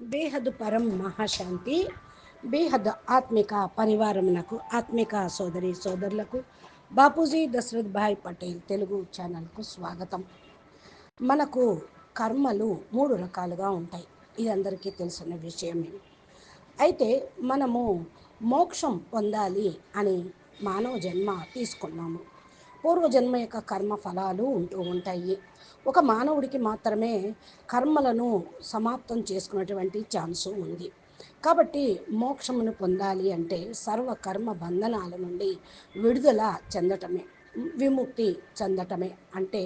బేహద్ పరం మహాశాంతి బేహద్ ఆత్మిక పరివారమునకు ఆత్మిక సోదరి సోదరులకు బాపూజీ దశరథ్ భాయ్ పటేల్ తెలుగు ఛానల్కు స్వాగతం. మనకు కర్మలు మూడు రకాలుగా ఉంటాయి. ఇది అందరికీ తెలిసిన విషయమే. అయితే మనము మోక్షం పొందాలి అని మానవ జన్మ తీసుకున్నాము. పూర్వజన్మ యొక్క కర్మ ఫలాలు ఉంటూ ఉంటాయి. ఒక మానవుడికి మాత్రమే కర్మలను సమాప్తం చేసుకున్నటువంటి ఛాన్సు ఉంది. కాబట్టి మోక్షమును పొందాలి అంటే సర్వ కర్మ బంధనాల నుండి విడుదల చెందటమే విముక్తి చెందటమే అంటే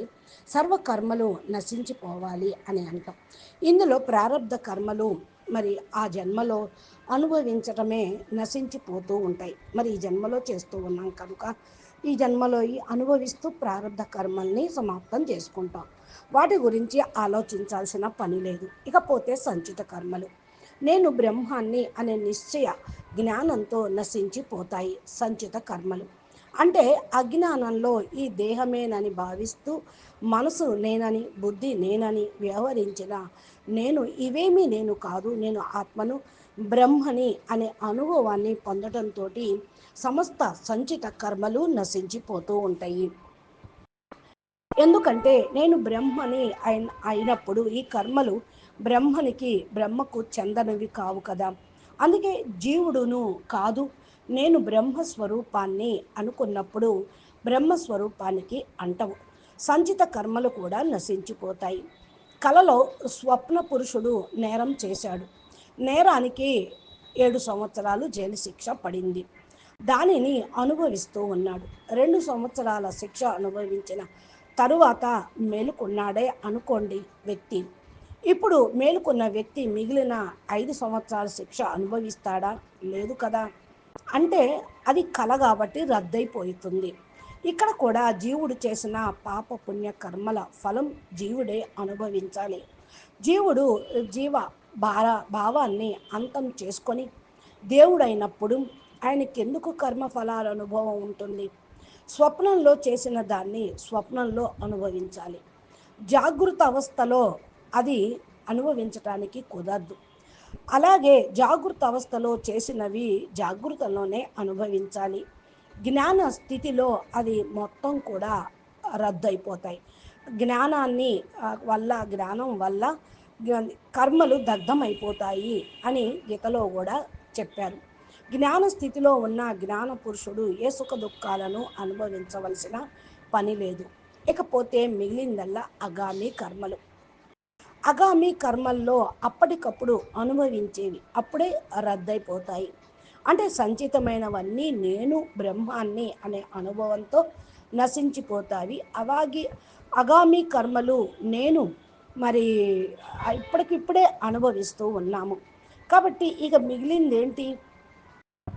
సర్వ కర్మలు నశించిపోవాలి అని అంటాం. ఇందులో ప్రారంధ కర్మలు మరి ఆ జన్మలో అనుభవించటమే నశించిపోతూ ఉంటాయి. మరి ఈ జన్మలో చేస్తూ ఉన్నాం కనుక ఈ జన్మలో ఈ అనుభవిస్తూ ప్రారంభ కర్మల్ని సమాప్తం చేసుకుంటాం. వాటి గురించి ఆలోచించాల్సిన పని లేదు. ఇకపోతే సంచిత కర్మలు. నేను బ్రహ్మాన్ని అనే నిశ్చయ జ్ఞానంతో నశించిపోతాయి సంచిత కర్మలు. అంటే అజ్ఞానంలో ఈ దేహమేనని భావిస్తూ మనసు నేనని బుద్ధి నేనని వ్యవహరించిన నేను ఇవేమీ నేను కాదు నేను ఆత్మను బ్రహ్మని అనే అనుభవాన్ని పొందడంతో సమస్త సంచిత కర్మలు నశించిపోతూ ఉంటాయి. ఎందుకంటే నేను బ్రహ్మని అయిన అయినప్పుడు ఈ కర్మలు బ్రహ్మనికి బ్రహ్మకు చెందనివి కావు కదా. అందుకే జీవుడును కాదు నేను బ్రహ్మస్వరూపాన్ని అనుకున్నప్పుడు బ్రహ్మస్వరూపానికి అంటవు. సంచిత కర్మలు కూడా నశించిపోతాయి. కలలో స్వప్న పురుషుడు నేరం చేశాడు. నేరానికి ఏడు సంవత్సరాలు జైలు శిక్ష పడింది. దానిని అనుభవిస్తూ ఉన్నాడు. రెండు సంవత్సరాల శిక్ష అనుభవించిన తరువాత మేలుకున్నాడే అనుకోండి వ్యక్తి. ఇప్పుడు మేలుకున్న వ్యక్తి మిగిలిన ఐదు సంవత్సరాల శిక్ష అనుభవిస్తాడా? లేదు కదా. అంటే అది కల కాబట్టి రద్దయిపోతుంది. ఇక్కడ కూడా జీవుడు చేసిన పాప పుణ్య కర్మల ఫలం జీవుడే అనుభవించాలి. జీవుడు జీవ భార భావాన్ని అంతం చేసుకొని దేవుడైనప్పుడు ఆయనకి ఎందుకు కర్మఫలాల అనుభవం ఉంటుంది? స్వప్నంలో చేసిన దాన్ని స్వప్నంలో అనుభవించాలి. జాగృత అవస్థలో అది అనుభవించటానికి కుదరదు. అలాగే జాగృత అవస్థలో చేసినవి జాగృతలోనే అనుభవించాలి. జ్ఞాన స్థితిలో అది మొత్తం కూడా రద్దు అయిపోతాయి జ్ఞానాన్ని వల్ల జ్ఞానం వల్ల కర్మలు దగ్ధమైపోతాయి అని గీతలో కూడా చెప్పారు. జ్ఞాన స్థితిలో ఉన్న జ్ఞాన పురుషుడు ఏ సుఖ దుఃఖాలను అనుభవించవలసిన పని లేదు. ఇకపోతే మిగిలిందల్లా అగామి కర్మలు. అగామి కర్మల్లో అప్పటికప్పుడు అనుభవించేవి అప్పుడే రద్దయిపోతాయి. అంటే సంచితమైనవన్నీ నేను బ్రహ్మాన్ని అనే అనుభవంతో నశించిపోతాయి అలాగే అగామి కర్మలు నేను మరి ఇప్పటికిప్పుడే అనుభవిస్తూ ఉన్నాము. కాబట్టి ఇక మిగిలింది ఏంటి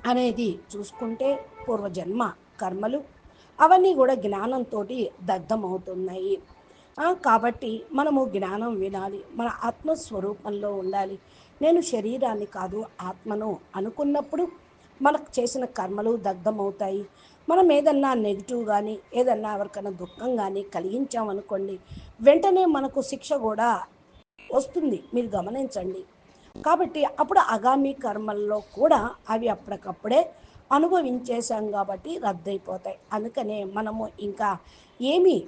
అనేది చూసుకుంటే పూర్వజన్మ కర్మలు అవన్నీ కూడా జ్ఞానంతో దగ్ధమవుతున్నాయి. కాబట్టి మనము జ్ఞానం వినాలి మన ఆత్మస్వరూపంలో ఉండాలి. నేను శరీరాన్ని కాదు ఆత్మను అనుకున్నప్పుడు మనకు చేసిన కర్మలు దగ్ధమవుతాయి. మనం ఏదన్నా నెగిటివ్ కానీ ఏదన్నా ఎవరికైనా దుఃఖం కానీ కలిగించామనుకోండి వెంటనే మనకు శిక్ష కూడా వస్తుంది. మీరు గమనించండి. కాబట్టి అప్పుడు ఆగామి కర్మల్లో కూడా అవి అప్పటికప్పుడే అనుభవించేశాం కాబట్టి రద్దయిపోతాయి. అందుకనే మనము ఇంకా ఏమి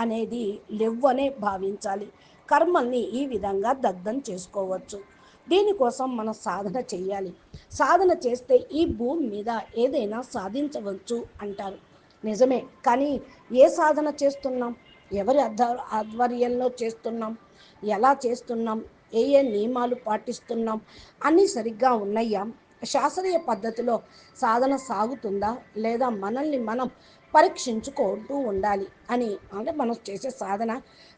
అనేది లెవ్వనే భావించాలి. కర్మల్ని ఈ విధంగా దగ్ధం చేసుకోవచ్చు. దీనికోసం మనం సాధన చేయాలి. సాధన చేస్తే ఈ భూమి మీద ఏదైనా సాధించవచ్చు అంటారు. నిజమే. కానీ ఏ సాధన చేస్తున్నాం? ఎవరి ఆధ్వర్యంలో చేస్తున్నాం? ఎలా చేస్తున్నాం? ఏ ఏ నియమాలు పాటిస్తున్నాం? అన్నీ సరిగ్గా ఉన్నాయా? శాస్త్రీయ పద్ధతిలో సాధన సాగుతుందా? లేదా మనల్ని మనం పరీక్షించుకుంటూ ఉండాలి అని అంటే మనం చేసే సాధన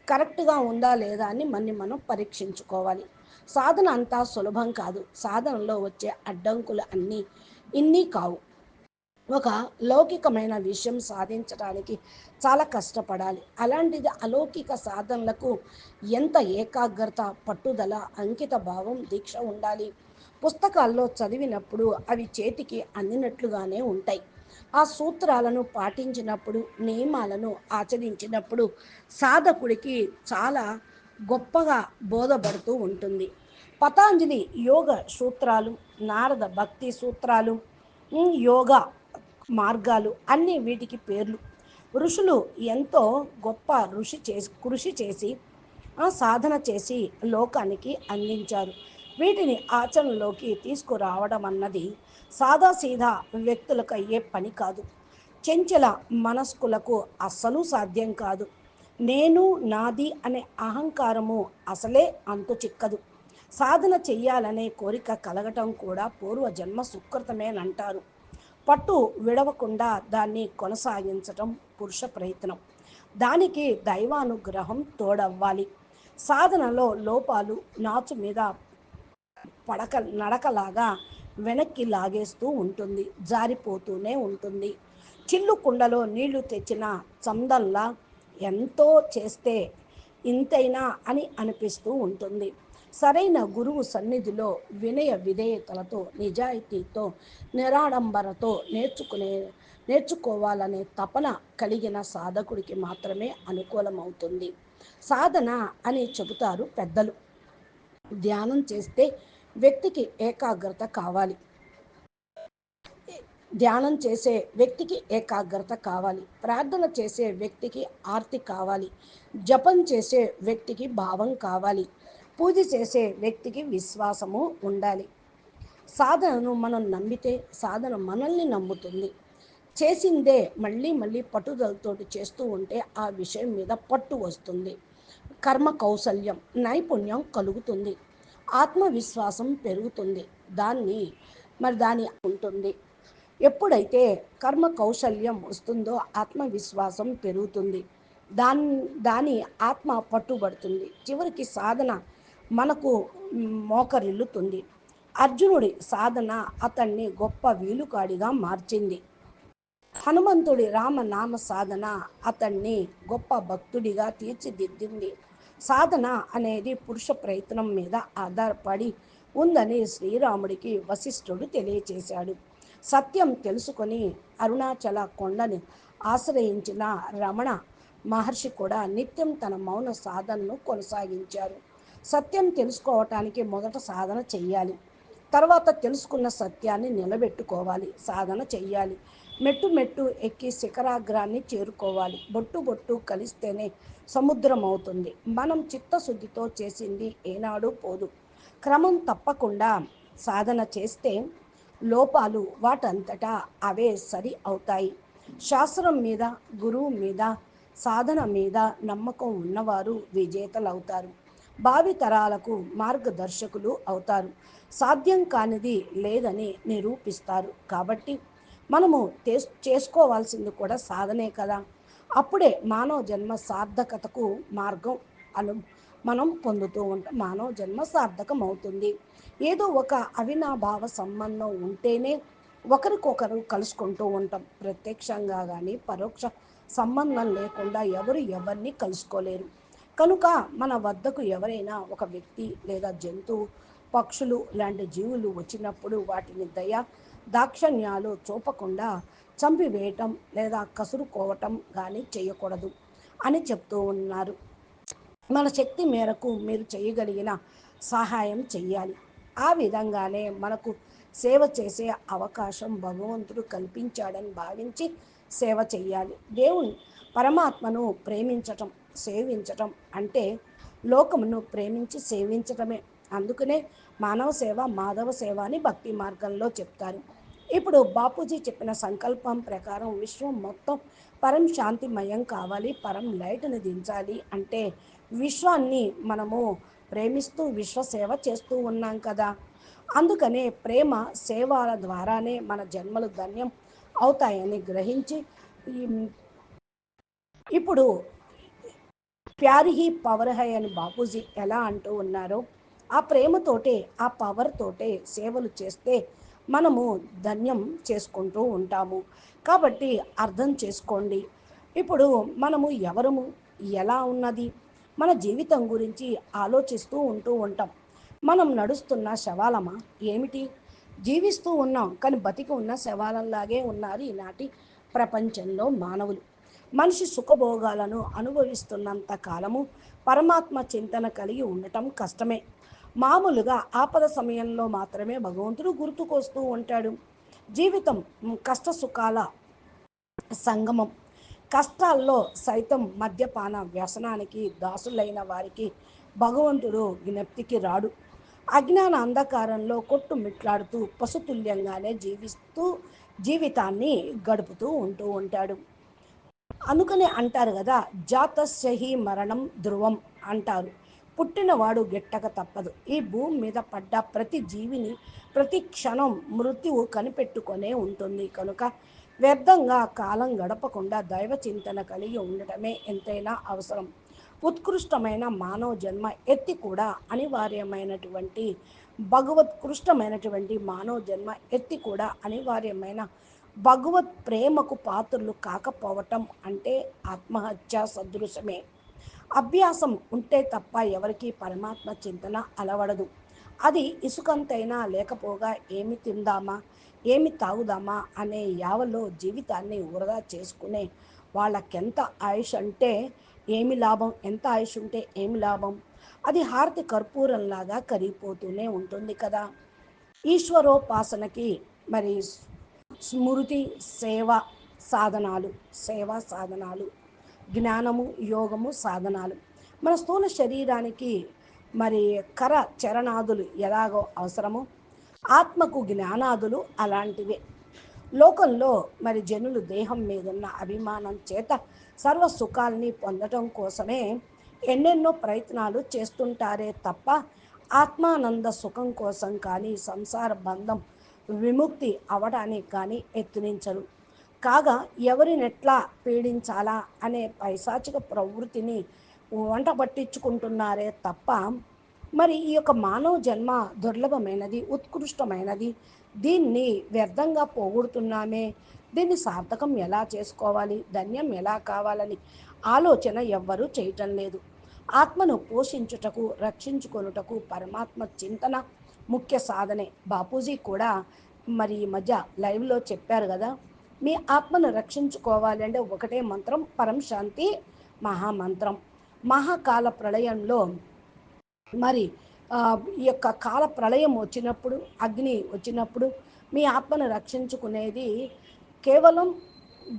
కరెక్ట్గా ఉందా లేదా అని మన్ని మనం పరీక్షించుకోవాలి. సాధన అంతా సులభం కాదు. సాధనలో వచ్చే అడ్డంకులు అన్నీ ఇన్ని కావు. ఒక లౌకికమైన విషయం సాధించడానికి చాలా కష్టపడాలి. అలాంటిది అలౌకిక సాధనలకు ఎంత ఏకాగ్రత పట్టుదల అంకిత భావం దీక్ష ఉండాలి? పుస్తకాల్లో చదివినప్పుడు అవి చేతికి అందినట్లుగానే ఉంటాయి. ఆ సూత్రాలను పాటించినప్పుడు నియమాలను ఆచరించినప్పుడు సాధకుడికి చాలా గొప్పగా బోధపడుతూ ఉంటుంది. పతాంజలి యోగ సూత్రాలు నారద భక్తి సూత్రాలు యోగా మార్గాలు అన్నీ వీటికి పేర్లు. ఋషులు ఎంతో గొప్ప ఋషి చేసి కృషి చేసి సాధన చేసి లోకానికి అందించారు. వీటిని ఆచరణలోకి తీసుకురావడం అన్నది సాదాసీదా వ్యక్తులకు అయ్యే పని కాదు. చెంచల మనస్కులకు అస్సలు సాధ్యం కాదు. నేను నాది అనే అహంకారము అసలే అంతు చిక్కదు. సాధన చెయ్యాలనే కోరిక కలగటం కూడా పూర్వ జన్మ సుకృతమేనంటారు. పట్టు విడవకుండా దాన్ని కొనసాగించటం పురుష ప్రయత్నం. దానికి దైవానుగ్రహం తోడవ్వాలి. సాధనలో లోపాలు నాచు మీద పడక నడకలాగా వెనక్కి లాగేస్తూ ఉంటుంది జారిపోతూనే ఉంటుంది. చిల్లు కుండలో నీళ్ళు తెచ్చిన చందల్లా ఎంతో చేస్తే ఇంతైనా అని అనిపిస్తూ ఉంటుంది. సరైన గురువు సన్నిధిలో వినయ విధేయతలతో నిజాయితీతో నిరాడంబరతో నేర్చుకునే నేర్చుకోవాలనే తపన కలిగిన సాధకుడికి మాత్రమే అనుకూలమవుతుంది. సాధన అని చెబుతారు పెద్దలు. ధ్యానం చేస్తే వ్యక్తికి ఏకాగ్రత కావాలి. ధ్యానం చేసే వ్యక్తికి ఏకాగ్రత కావాలి. ప్రార్థన చేసే వ్యక్తికి ఆర్తి కావాలి. జపం చేసే వ్యక్తికి భావం కావాలి. పూజ చేసే వ్యక్తికి విశ్వాసము ఉండాలి. సాధనను మనం నమ్మితే సాధన మనల్ని నమ్ముతుంది. చేసిందే మళ్ళీ మళ్ళీ పట్టుదలతోటి చేస్తూ ఉంటే ఆ విషయం మీద పట్టు వస్తుంది. కర్మ కౌశల్యం నైపుణ్యం కలుగుతుంది. ఆత్మవిశ్వాసం పెరుగుతుంది. దాన్ని మరి దాని ఉంటుంది. ఎప్పుడైతే కర్మ కౌశల్యం వస్తుందో ఆత్మవిశ్వాసం పెరుగుతుంది. దాని దాని ఆత్మ పట్టుబడుతుంది. చివరికి సాధన మనకు మోకరిల్లుతుంది. అర్జునుడి సాధన అతన్ని గొప్ప వీలుకాడిగా మార్చింది. హనుమంతుడి రామనామ సాధన అతన్ని గొప్ప భక్తుడిగా తీర్చిదిద్దింది. సాధన అనేది పురుష ప్రయత్నం మీద ఆధారపడి ఉందని శ్రీరాముడికి వశిష్ఠుడు తెలియచేశాడు. సత్యం తెలుసుకొని అరుణాచల కొండని ఆశ్రయించిన రమణ మహర్షి కూడా నిత్యం తన మౌన సాధనను కొనసాగించారు. సత్యం తెలుసుకోవటానికి మొదట సాధన చెయ్యాలి. తర్వాత తెలుసుకున్న సత్యాన్ని నిలబెట్టుకోవాలి. సాధన చెయ్యాలి. మెట్టు మెట్టు ఎక్కి శిఖరాగ్రాన్ని చేరుకోవాలి. బొట్టు బొట్టు కలిస్తేనే సముద్రం అవుతుంది మనం చిత్తశుద్ధితో చేసింది ఏనాడు పోదు. క్రమం తప్పకుండా సాధన చేస్తే లోపాలు వాటంతటా అవే సరి అవుతాయి. శాస్త్రం మీద గురువు మీద సాధన మీద నమ్మకం ఉన్నవారు విజేతలు అవుతారు మార్గదర్శకులు అవుతారు. సాధ్యం కానిది లేదని నిరూపిస్తారు. కాబట్టి మనము చేసుకోవాల్సింది కూడా సాధనే కదా. అప్పుడే మానవ జన్మ సార్థకతకు మార్గం అను మనం పొందుతూ ఉంటాం మానవ జన్మ సార్థకం అవుతుంది ఏదో ఒక అవినాభావ సంబంధం ఉంటేనే ఒకరికొకరు కలుసుకుంటూ ఉంటాం. ప్రత్యక్షంగా కానీ పరోక్ష సంబంధం లేకుండా ఎవరు ఎవరిని కలుసుకోలేరు. కనుక మన వద్దకు ఎవరైనా ఒక వ్యక్తి లేదా జంతువు పక్షులు లాంటి జీవులు వచ్చినప్పుడు వాటిని దయ దాక్షణ్యాలు చూపకుండా చంపివేయటం లేదా కసురుకోవటం కానీ చేయకూడదు అని చెప్తూ ఉన్నారు. మన శక్తి మేరకు మీరు చేయగలిగిన సహాయం చెయ్యాలి. ఆ విధంగానే మనకు సేవ చేసే అవకాశం భగవంతుడు కల్పించాడని భావించి సేవ చెయ్యాలి. దేవుని పరమాత్మను ప్రేమించటం సేవించటం అంటే లోకమును ప్రేమించి సేవించటమే. అందుకనే మానవ సేవ మాధవ సేవ అని భక్తి మార్గంలో చెప్తారు. ఇప్పుడు బాపూజీ చెప్పిన సంకల్పం ప్రకారం విశ్వం మొత్తం పరం శాంతిమయం కావాలి పరం లైట్ని దించాలి అంటే విశ్వాన్ని మనము ప్రేమిస్తూ విశ్వ సేవ చేస్తూ ఉన్నాం కదా. అందుకనే ప్రేమ సేవల ద్వారానే మన జన్మలు ధన్యం అవుతాయని గ్రహించి ఇప్పుడు ప్యారిహి పవర్ హై అని బాపూజీ ఎలా అంటూ ఉన్నారో ఆ ప్రేమతోటే ఆ పవర్ తోటే సేవలు చేస్తే మనము ధన్యం చేసుకుంటూ ఉంటాము. కాబట్టి అర్థం చేసుకోండి. ఇప్పుడు మనము ఎవరము? ఎలా ఉన్నది? మన జీవితం గురించి ఆలోచిస్తూ ఉంటూ ఉంటాం. మనం నడుస్తున్న శవాలమా? ఏమిటి? జీవిస్తూ ఉన్నాం కానీ బతికి ఉన్న శవాలంలాగే ఉన్నారు ఈనాటి ప్రపంచంలో మానవులు. మనిషి సుఖభోగాలను అనుభవిస్తున్నంత కాలము పరమాత్మ చింతన కలిగి ఉండటం కష్టమే. మామూలుగా ఆపద సమయంలో మాత్రమే భగవంతుడు గుర్తుకొస్తూ ఉంటాడు. జీవితం కష్ట సుఖాల సంగమం. కష్టాల్లో సైతం మద్యపాన వ్యసనానికి దాసులైన వారికి భగవంతుడు జ్ఞప్తికి రాడు. అజ్ఞాన అంధకారంలో కొట్టుమిట్లాడుతూ పశుతుల్యంగానే జీవిస్తూ జీవితాన్ని గడుపుతూ ఉంటూ ఉంటాడు. అనుకునే అంటారు కదా జాతస్యహి మరణం ధ్రువం అంటారు. పుట్టినవాడు గిట్టక తప్పదు. ఈ భూమి మీద పడ్డ ప్రతి జీవిని ప్రతి క్షణం మృత్యువు కనిపెట్టుకొనే ఉంటుంది. కనుక వ్యర్థంగా కాలం గడపకుండా దైవ చింతన కలిగి ఉండటమే ఎంతైనా అవసరం. ఉత్కృష్టమైన మానవ జన్మ ఎత్తి కూడా అనివార్యమైనటువంటి భగవత్కృష్టమైనటువంటి మానవ జన్మ ఎత్తి కూడా అనివార్యమైన భగవత్ ప్రేమకు పాత్రలు కాకపోవటం అంటే ఆత్మహత్య సదృశమే. అభ్యాసం ఉంటే తప్ప ఎవరికీ పరమాత్మ చింతన అలవడదు. అది ఇసుకంతైనా లేకపోగా ఏమి తిందామా ఏమి తాగుదామా అనే యావలో జీవితాన్ని వృధా చేసుకునే వాళ్ళకెంత ఆయుష్ అంటే ఏమి లాభం? ఎంత ఆయుష్ ఉంటే ఏమి లాభం? అది హారతి కర్పూరంలాగా కరిగిపోతూనే ఉంటుంది కదా. ఈశ్వరోపాసనకి మరి స్మృతి సేవ సాధనాలు సేవా సాధనాలు జ్ఞానము యోగము సాధనాలు. మన స్థూల శరీరానికి మరి కర చరణాదులు ఎలాగో అవసరమో? ఆత్మకు జ్ఞానాదులు అలాంటివే. లోకంలో మరి జనులు దేహం మీదున్న అభిమానం చేత సర్వ సుఖాల్ని పొందటం కోసమే ఎన్నెన్నో ప్రయత్నాలు చేస్తుంటారే తప్ప ఆత్మానంద సుఖం కోసం కానీ సంసార బంధం విముక్తి అవడానికి కానీ ఎత్తునించరు కాగా ఎవరినెట్లా పీడించాలా అనే పైశాచిక ప్రవృత్తిని వంట పట్టించుకుంటున్నారే తప్ప మరి ఈ యొక్క మానవ జన్మ దుర్లభమైనది ఉత్కృష్టమైనది. దీన్ని వ్యర్థంగా పోగొడుతున్నామే. దీన్ని సార్థకం ఎలా చేసుకోవాలి ధన్యం ఎలా కావాలని ఆలోచన ఎవ్వరూ చేయటం లేదు. ఆత్మను పోషించుటకు రక్షించుకొనుటకు పరమాత్మ చింతన ముఖ్య సాధనే. బాపూజీ కూడా మరి ఈ మధ్య లైవ్లో చెప్పారు కదా మీ ఆత్మను రక్షించుకోవాలి అంటే ఒకటే మంత్రం పరం శాంతి మహామంత్రం. మహాకాల ప్రళయంలో మరి ఈ యొక్క కాల ప్రళయం వచ్చినప్పుడు అగ్ని వచ్చినప్పుడు మీ ఆత్మను రక్షించుకునేది కేవలం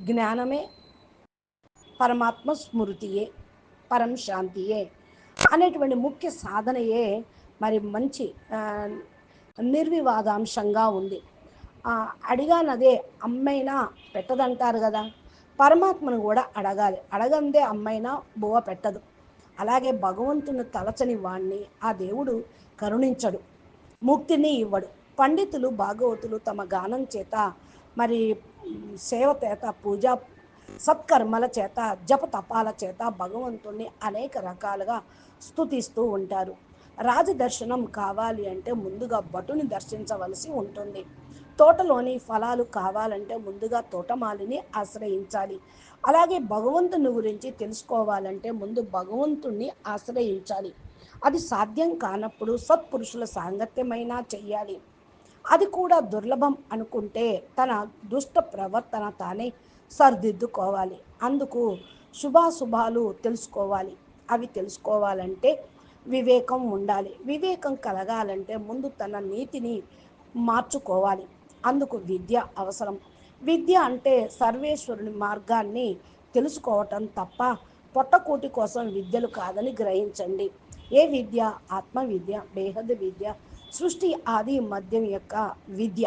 జ్ఞానమే పరమాత్మ స్మృతియే పరం శాంతియే అనేటువంటి ముఖ్య సాధనయే మరి మంచి నిర్వివాదాంశంగా ఉంది. అడిగానదే అమ్మైనా పెట్టదంటారు కదా. పరమాత్మను కూడా అడగాలి. అడగందే అమ్మైనా బువ్వ పెట్టదు. అలాగే భగవంతుని తలచని వాణ్ణి ఆ దేవుడు కరుణించడు. ముక్తిని ఇవ్వడు. పండితులు భాగవతులు తమ గానం చేత మరి సేవ చేత పూజ సత్కర్మల చేత జప తపాల చేత భగవంతుణ్ణి అనేక రకాలుగా స్థుతిస్తూ ఉంటారు. రాజదర్శనం కావాలి అంటే ముందుగా భటుని దర్శించవలసి ఉంటుంది. తోటలోని ఫలాలు కావాలంటే ముందుగా తోటమాలిని ఆశ్రయించాలి. అలాగే భగవంతుని గురించి తెలుసుకోవాలంటే ముందు భగవంతుణ్ణి ఆశ్రయించాలి. అది సాధ్యం కానప్పుడు సత్పురుషుల సాంగత్యమైనా చెయ్యాలి. అది కూడా దుర్లభం అనుకుంటే తన దుష్ట ప్రవర్తన తానే సరిదిద్దుకోవాలి. అందుకు శుభాశుభాలు తెలుసుకోవాలి. అవి తెలుసుకోవాలంటే వివేకం ఉండాలి. వివేకం కలగాలంటే ముందు తన నీతిని మార్చుకోవాలి. అందుకు విద్య అవసరం. విద్య అంటే సర్వేశ్వరుని మార్గాన్ని తెలుసుకోవటం తప్ప పొట్టకూటి కోసం విద్యలు కాదని గ్రహించండి. ఏ విద్య? ఆత్మ విద్య బేహద్ విద్య సృష్టి ఆది మద్యం యొక్క విద్య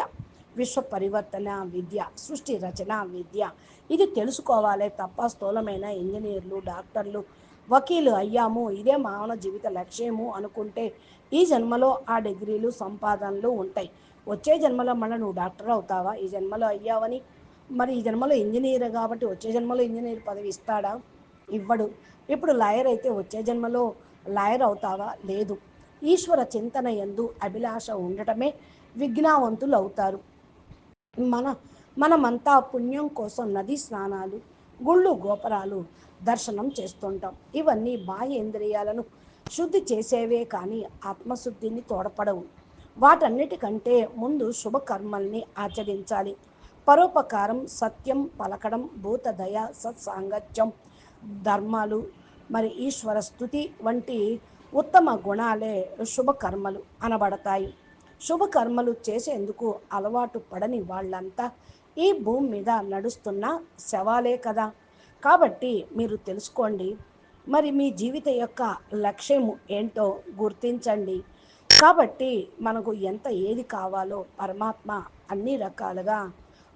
విశ్వ పరివర్తన విద్య సృష్టి రచన విద్య. ఇది తెలుసుకోవాలి తప్ప స్థూలమైన ఇంజనీర్లు డాక్టర్లు వకీలు అయ్యాము. ఇదే మానవ జీవిత లక్ష్యము అనుకుంటే ఈ జన్మలో ఆ డిగ్రీలు సంపాదనలు ఉంటాయి. వచ్చే జన్మలో మళ్ళీ నువ్వు డాక్టర్ అవుతావా? ఈ జన్మలో అయ్యావని. మరి ఈ జన్మలో ఇంజనీర్ కాబట్టి వచ్చే జన్మలో ఇంజనీర్ పదవి ఇస్తాడా? ఇవ్వడు. ఇప్పుడు లాయర్ అయితే వచ్చే జన్మలో లాయర్ అవుతావా? లేదు. ఈశ్వర చింతన ఎందు అభిలాష ఉండటమే విఘ్నావంతులు అవుతారు. మన మనమంతా పుణ్యం కోసం నది స్నానాలు గుళ్ళు గోపురాలు దర్శనం చేస్తుంటాం. ఇవన్నీ బాహ్యేంద్రియాలను శుద్ధి చేసేవే కానీ ఆత్మశుద్ధిని తోడపడవు. వాటన్నిటికంటే ముందు శుభకర్మల్ని ఆచరించాలి. పరోపకారం సత్యం పలకడం భూతదయ సత్సాంగత్యం ధర్మాలు మరి ఈశ్వర స్థుతి వంటి ఉత్తమ గుణాలే శుభకర్మలు అనబడతాయి. శుభకర్మలు చేసేందుకు అలవాటు పడని వాళ్ళంతా ఈ భూమి మీద నడుస్తున్న శవాలే కదా. కాబట్టి మీరు తెలుసుకోండి. మరి మీ జీవిత యొక్క లక్ష్యము ఏంటో గుర్తించండి. కాబట్టి మనకు ఎంత ఏది కావాలో పరమాత్మ అన్ని రకాలుగా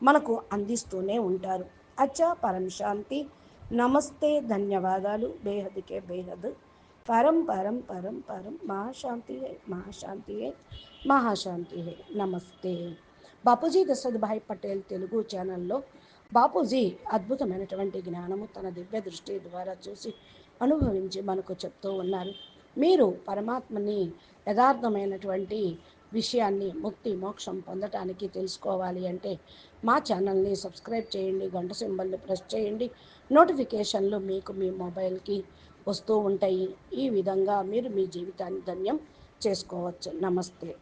మనకు అందిస్తూనే ఉంటారు. అచ్చా పరం శాంతి. నమస్తే. ధన్యవాదాలు. బేహద్కే బేహద్. పరం పరం పరం పరం. మహాశాంతి మహాశాంతియే మహాశాంతి మహాశాంతి నమస్తే. బాపూజీ దశరథ్ భాయ్ పటేల్ తెలుగు ఛానల్లో బాపూజీ అద్భుతమైనటువంటి జ్ఞానము తన దివ్య దృష్టి ద్వారా చూసి అనుభవించి మనకు చెప్తూ ఉన్నారు. మీరు పరమాత్మని యథార్థమైనటువంటి విషయాన్ని ముక్తి మోక్షం పొందటానికి తెలుసుకోవాలి అంటే మా ఛానల్ని సబ్స్క్రైబ్ చేయండి గంట సింబల్ని ప్రెస్ చేయండి. నోటిఫికేషన్లు మీకు మీ మొబైల్కి వస్తూ ఉంటాయి. ఈ విధంగా మీరు మీ జీవితాన్ని ధన్యం చేసుకోవచ్చు. నమస్తే.